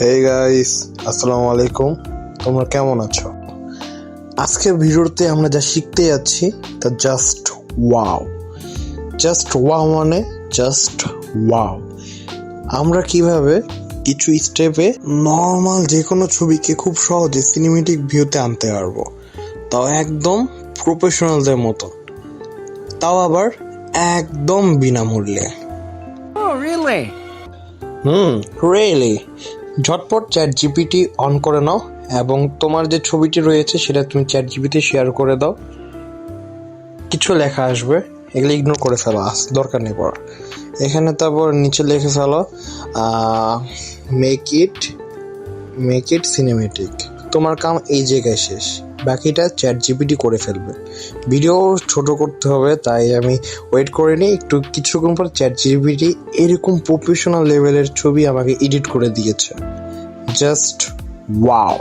Hey guys আসসালামু আলাইকুম। তোমরা কেমন আছো? আজকের ভিডিওতে আমরা যা শিখতে যাচ্ছি তা জাস্ট ওয়াও জাস্ট ওয়াও মানে জাস্ট ওয়াও আমরা কীভাবে কিছু স্টেপে নর্মাল যে কোনো ছবিকে খুব সহজে সিনেমেটিক ভিউতে আনতে পারব তাও একদম প্রফেশনালদের মতো। তাও আবার একদম বিনামূল্যে। Oh, হুম রিয়েলি ঝটপট চ্যাট জিপিটি অন করে নাও এবং তোমার যে ছবিটি রয়েছে সেটা তুমি চ্যাট জিপিতে শেয়ার করে দাও। কিছু লেখা আসবে, এগুলো ইগনোর করে ফেলো, আস, দরকার নেই পড়া এখানে তারপর নিচে লিখে ফেলো make it make it cinematic তোমার কাম এই জায়গায় শেষ। বাকিটা চ্যাট জিপিটি করে ফেলবে। ভিডিও ছোট করতে হবে, তাই আমি ওয়েট করে নিই। একটু কিছুক্ষণ পর চ্যাট জিপিটি এরকম প্রফেশনাল লেভেলের ছবি আমাকে এডিট করে দিয়েছে। Just wow